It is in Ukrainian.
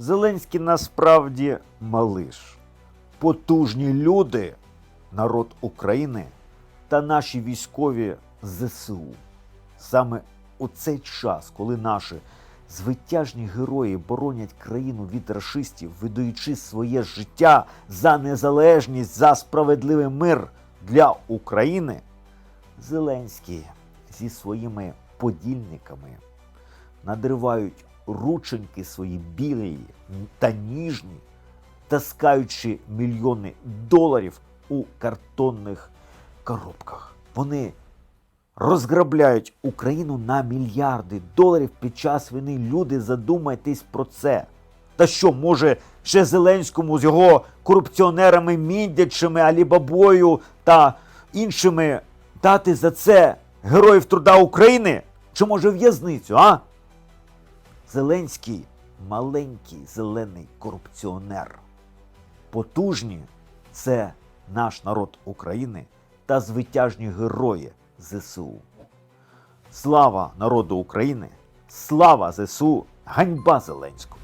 Зеленський насправді малиш. Потужні люди, народ України та наші військові ЗСУ. Саме у цей час, коли наші звитяжні герої боронять країну від рашистів, видаючи своє життя за незалежність, за справедливий мир для України, Зеленський зі своїми подільниками надривають рученьки свої білі та ніжні, таскаючи мільйони доларів у картонних коробках. Вони розграбляють Україну на мільярди доларів під час війни. Люди, задумайтесь про це. Та що, може, ще Зеленському з його корупціонерами, міндячими, Алібабою та іншими дати за це героїв труда України? Чи може в'язницю, а? Зеленський маленький зелений корупціонер. Потужні це наш народ України та звитяжні герої ЗСУ. Слава народу України! Слава ЗСУ! Ганьба Зеленському!